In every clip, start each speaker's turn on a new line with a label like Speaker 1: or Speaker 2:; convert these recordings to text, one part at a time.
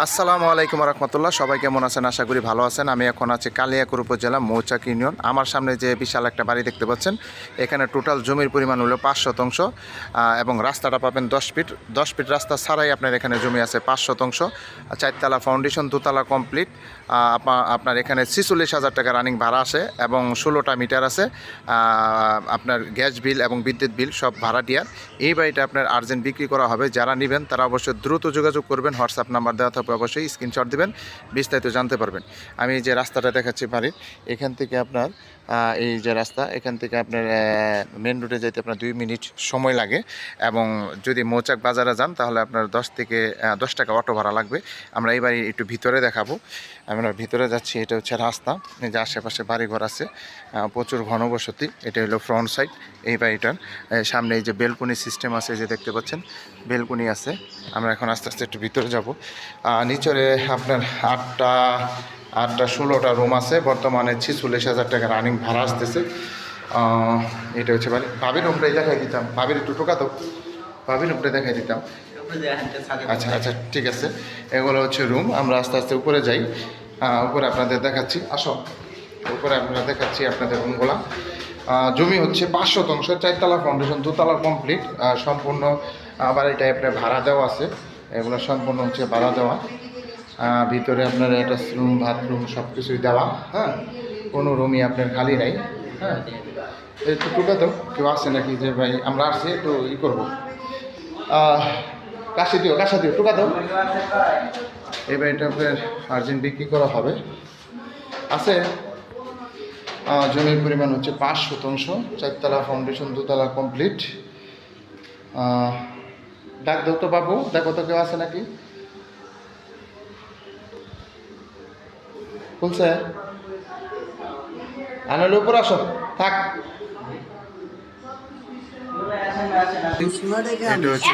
Speaker 1: আসসালামু আলাইকুম রহমতুল্লাহ। সবাই কেমন আছেন? আশা করি ভালো আছেন। আমি এখন আছি কালিয়াকুর উপজেলা মৌচাক ইউনিয়ন। আমার সামনে যে বিশাল একটা বাড়ি দেখতে পাচ্ছেন, এখানে টোটাল জমির পরিমাণ হলো পাঁচ শতাংশ এবং রাস্তাটা পাবেন দশ ফিট। দশ ফিট রাস্তা ছাড়াই আপনার এখানে জমি আছে পাঁচ শতাংশ। চারতলা ফাউন্ডেশন দুতলা কমপ্লিট আপনার এখানে ছিচল্লিশ হাজার টাকা রানিং ভাড়া আছে এবং ষোলোটা মিটার আছে। আপনার গ্যাস বিল এবং বিদ্যুৎ বিল সব ভাড়া দেওয়ার। এই বাড়িটা আপনার আর্জেন্ট বিক্রি করা হবে। যারা নেবেন, তারা অবশ্যই দ্রুত যোগাযোগ করবেন। হোয়াটসঅ্যাপ নাম্বার দেওয়া থাকবে অবশ্যই স্ক্রিনশট দেবেন, বিস্তারিত জানতে পারবেন। আমি যে রাস্তাটা দেখাচ্ছি বাড়ির এখান থেকে আপনার এই যে রাস্তা, এখান থেকে আপনার মেন রোডে যেতে আপনার দুই মিনিট সময় লাগে এবং যদি মৌচাক বাজারে যান, তাহলে আপনার দশ থেকে দশ টাকা অটো ভাড়া লাগবে। আমরা এই বাড়ি একটু ভিতরে দেখাবো। আমরা ভিতরে যাচ্ছি, এটা হচ্ছে রাস্তা। যে আশেপাশে বাড়িঘর আছে প্রচুর ঘনবসতি, এটা হলো ফ্রন্ট সাইড এই বাড়িটার। সামনে এই যে বেলকুনি সিস্টেম আছে যে দেখতে পাচ্ছেন বেলকুনি আছে। আমরা এখন আস্তে আস্তে একটু ভিতরে যাব। নিচরে আপনার আটটা আটটা ষোলোটা রুম আছে। বর্তমানে ছিচল্লিশ হাজার টাকা রানিং ভাড়া আসতেছে। এটা হচ্ছে বাড়ি ভাবির রুমটাই দেখাই দিতাম। ভাবির একটু টোকা তো। ভাবির রুমটা দেখাই দিতাম। আচ্ছা আচ্ছা ঠিক আছে। এগুলো হচ্ছে রুম আমরা আস্তে আস্তে উপরে যাই। উপরে আপনাদের দেখাচ্ছি। আসো। উপরে আপনারা দেখাচ্ছি আপনাদের রুমগুলা জমি হচ্ছে পাঁচ শতাংশ, চারতলা ফাউন্ডেশন দুতলা কমপ্লিট সম্পূর্ণ বাড়িটায় আপনার ভাড়া দেওয়া আছে। এগুলো সম্পূর্ণ হচ্ছে ভাড়া দেওয়া। ভিতরে আপনার একটা রুম বাথরুম সব কিছুই দেওয়া হ্যাঁ? কোনো রুমই আপনার খালি নাই হ্যাঁ? এই তো টুকা তো কেউ আসে নাকি যে, ভাই, আমরা আসছি, একটু ই করব। কাশি দিও, কাশা দিও টুকা দাও। এবার এটা আপনার আর্জেন্ট বিক্রি করা হবে। আছে জমির পরিমাণ হচ্ছে পাঁচ শতাংশ, চারতলা ফাউন্ডেশন দুতলা কমপ্লিট ডাক দাও তো বাবু দেখো তো কেউ আছে নাকি? বলছে আনালে উপর আসো থাক। হচ্ছে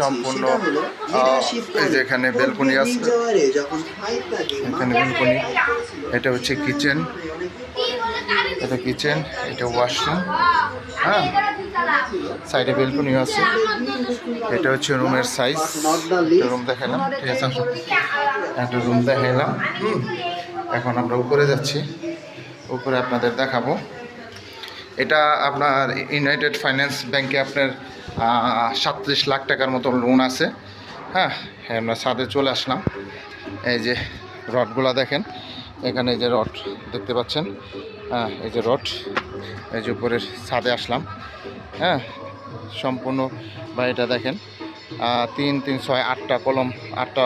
Speaker 1: সম্পূর্ণ এখানে বেলকনি আছে। এখানে বেলকনি এটা হচ্ছে কিচেন এটা কিচেন এটা ওয়াশরুম হ্যাঁ? সাইডে বেলকনি আছে। এটা হচ্ছে রুমের সাইজ রুম দেখালাম, ঠিক আছে? একটা রুম দেখালাম হুম? এখন আমরা উপরে যাচ্ছি। উপরে আপনাদের দেখাবো। এটা আপনার ইউনাইটেড ফাইন্যান্স ব্যাংকে আপনার সাতত্রিশ লাখ টাকার মতো লোন আছে। হ্যাঁ আমরা ছাদে চলে আসলাম। এই যে রডগুলা দেখেন। এখানে যে রড দেখতে পাচ্ছেন হ্যাঁ এই যে রড, এই যে উপরের ছাদে আসলাম। হ্যাঁ সম্পূর্ণ বাড়িটা দেখেন তিন তিন, ছয়, আটটা কলম, আটটা